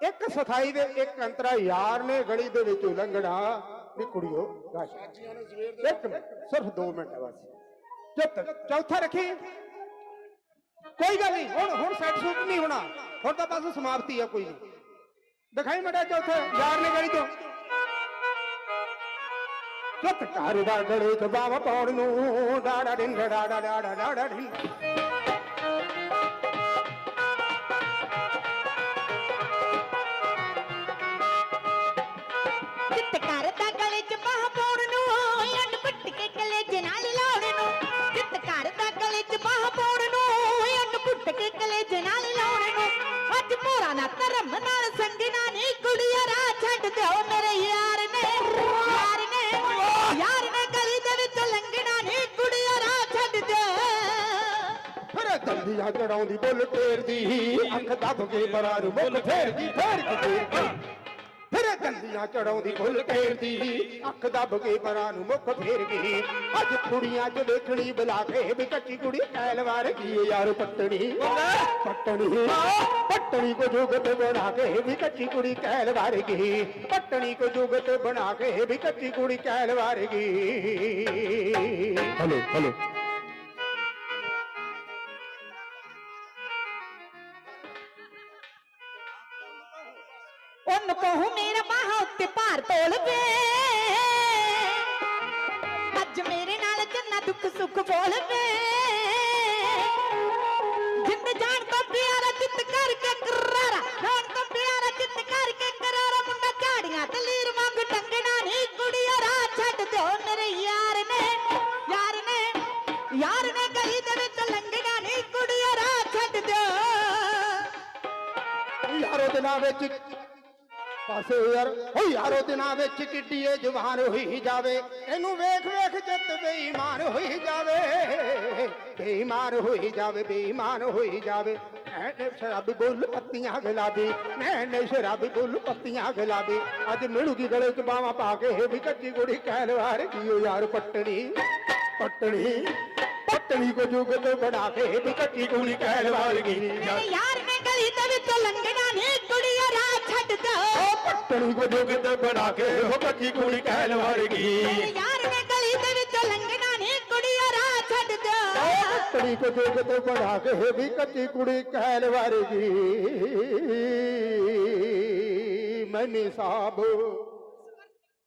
ਇੱਕ ਸਥਾਈ ਦੇ ਇੱਕ ਅੰਤਰਾ ਯਾਰ ਨੇ ਗਲੀ ਦੇ ਵਿੱਚੋਂ ਲੰਘਣਾ ਵੀ ਕੁੜੀਓ ਗਾਸ਼ ਇੱਕ ਮਿੰਟ, ਸਿਰਫ 2 ਮਿੰਟ ਬਸ। ਚੁੱਪ, ਚੌਥਾ ਰੱਖੀ। ਕੋਈ ਗੱਲ ਨਹੀਂ, ਹੁਣ ਹੁਣ ਸੈਟ ਸੁੱਟ ਨਹੀਂ ਹੋਣਾ। ਹੁਣ ਤਾਂ ਬਸ ਸਮਾਪਤੀ ਆ, ਕੋਈ ਨਹੀਂ। ਦਿਖਾਈ ਮੜਾ ਚੌਥੇ ਯਾਰ ਨੇ ਗਲੀ ਤੋਂ ਚੁੱਪ, ਘਰ ਦਾ ਗਲੇ ਚ ਬਾਵਾ ਪਾਉਣ ਨੂੰ। ਡਾੜਾ ਡਿੰਗ ਡਾੜਾ ਡਾੜਾ ਡਾੜਾ ਡਿੰਗ ਚਿੱਤ ਕਰਦਾ ਗਲੇ ਚ ਬਾਹ ਪਾਉਣ ਨੂੰ ਅੰਨ ਪੱਟ ਕੇ ਕਲੇਜ ਨਾਲ ਲਾਉਣ ਨੂੰ। ਚਿੱਤ ਕਰਦਾ ਗਲੇ ਚ ਬਾਹ ਪਾਉਣ ਨੂੰ ਅੰਨ ਪੁੱਟ ਕੇ ਕਲੇਜ ਨਾਲ ਲਾਉਣ ਨੂੰ। ਅੱਜ ਮੋਰਾ ਨਾ ਧਰਮ ਨਾਲ ਸੰਗਣਾ ਨਹੀਂ ਕੁੜੀਆ ਰਾਹ ਛੱਡ ਦਿਓ ਮੇਰੇ ਯਾਰ ਨੇ। ਯਾਰ ਨੇ ਯਾਰ ਨੇ ਗਲੀ ਦੇ ਵਿੱਚ ਲੰਘਣਾ ਨਹੀਂ ਕੁੜੀਆ ਰਾਹ ਛੱਡ ਦਿਓ। ਫਿਰ ਦੰਦੀਆਂ ਚੜਾਉਂਦੀ ਬੁੱਲ ਫੇਰਦੀ ਅੱਖ ਦੱਬ ਕੇ ਪਰਾਂ ਨੂੰ ਫੇਰਦੀ ਫੇਰ ਕੇ ਦੰਦੀਆਂ ਚੜਾਉਂਦੀ ਬੁੱਲ ਫੇਰਦੀ। ਅੱਖ ਦੱਬ ਕੇ ਪਰਾਂ ਨੂੰ ਮੁੱਖ ਫੇਰ ਗਈ ਅੱਜ ਕੁੜੀਆਂ 'ਚ ਵੇਖਣੀ ਬੁਲਾ ਕੇ ਵੀ ਕੱਚੀ ਕੁੜੀ ਐਲਵਾਰ ਕੀ ਯਾਰ ਪੱਟਣੀ। ਪੱਟਣੀ। ਪੱਟਣੀ ਕੋ ਜੁਗਤ ਬਣਾ ਕੇ ਵੀ ਕੱਚੀ ਕੁੜੀ ਕਹਿਲਵਾਰ ਗਈ ਪੱਟਣੀ ਕੋ ਜੁਗਤ ਬਣਾ ਕੇ ਵੀ ਕੱਚੀ ਕੁੜੀ ਕਹਿਲਵਾਰ ਗਈ ਹਲੋ ਹਲੋ। ਉਹਨ ਕਹੂ ਮੇਰਾ ਬਾਹਾਂ ਭਾਰ ਤੋਲ ਅੱਜ ਮੇਰੇ ਨਾਲ ਜੰਨਾ ਦੁੱਖ ਸੁੱਖ ਬੋਲ ਜਿੰਦ ਜਾਨ ਤੋਂ ਪਿਆਰਾ ਚਿੱਤ ਕਰਕੇ ਕਰਾਰਾ। ਜਾਨ ਤੋਂ ਪਿਆਰਾ ਚਿੱਤ ਕਰਕੇ ਕਰਾਰਾ। ਮੁੰਡਾ ਝਾੜੀਆਂ ਤੇ ਲੀਰ ਵਾਂਗ ਟੰਗਣਾ ਨਹੀਂ ਕੁੜੀਆ ਰਾਹ ਛੱਡ ਦਿਓ ਮੇਰੇ ਯਾਰ ਨੇ। ਯਾਰ ਨੇ ਯਾਰ ਨੇ ਗਲੀ ਦੇ ਵਿੱਚ ਲੰਘਣਾ ਨਹੀਂ ਕੁੜੀਆ ਰਾਹ ਛੱਡ ਦਿਓ। ਯਾਰੋ ਦਿਨਾਂ ਵਿੱਚ ਪਾਸੇ ਯਾਰ। ਓ ਯਾਰੋ ਦਿਨਾਂ ਵਿੱਚ ਕਿੱਡੀ ਜਵਾਨ ਹੋਈ ਜਾਵੇ। ਇਹਨੂੰ ਵੇਖ ਵੇਖ ਚਿੱਤ ਬੇਈਮਾਨ ਹੋਈ ਜਾਵੇ। ਬੇਈਮਾਨ ਹੋਈ ਜਾਵੇ, ਬੇਈਮਾਨ ਹੋਈ ਜਾਵੇ। ਐਨੇ ਸ਼ਰਾਬੀ ਬੁੱਲ ਪੱਤੀਆਂ ਗੁਲਾਬੀ ਐਨੇ ਸ਼ਰਾਬੀ ਬੁੱਲ ਪੱਤੀਆਂ ਗੁਲਾਬੀ ਅੱਜ ਮਿਲੂਗੀ ਗਲੇ ਚ ਬਾਵਾ ਪਾ ਕੇ ਇਹ ਵੀ ਕੱਚੀ ਕੁੜੀ ਕਹਿਲਵਾਰ ਕੀ ਯਾਰ, ਪੱਟਣੀ ਪੱਟਣੀ ਪੱਟਣੀ ਕੋ ਜੁਗਤ ਬਣਾ ਕੇ ਇਹ ਵੀ ਕੱਚੀ ਕੁੜੀ ਕਹਿਲਵਾਰ ਕੀ ਯਾਰ ਪੱਟਣੀ ਕੋ ਜੋਗਤ ਬਣਾ ਕੇ? ਉਹ ਕੱਚੀ ਕੁੜੀ ਕਹਿਲ ਵਰਗੀ। ਯਾਰ ਨੇ ਗਲੀ ਦੇ ਵਿੱਚੋਂ ਲੰਘਣਾ ਨਹੀਂ ਕੁੜੀਆ ਰਾਹ ਛੱਡ ਦੋ ਪੱਟਣੀ ਕੋ ਜੋਗਤ ਬਣਾ ਕੇ? ਵੀ ਕੱਚੀ ਕੁੜੀ ਕਹਿਲ ਵਰਗੀ। ਮੈਨੀ ਸਾਹਿਬ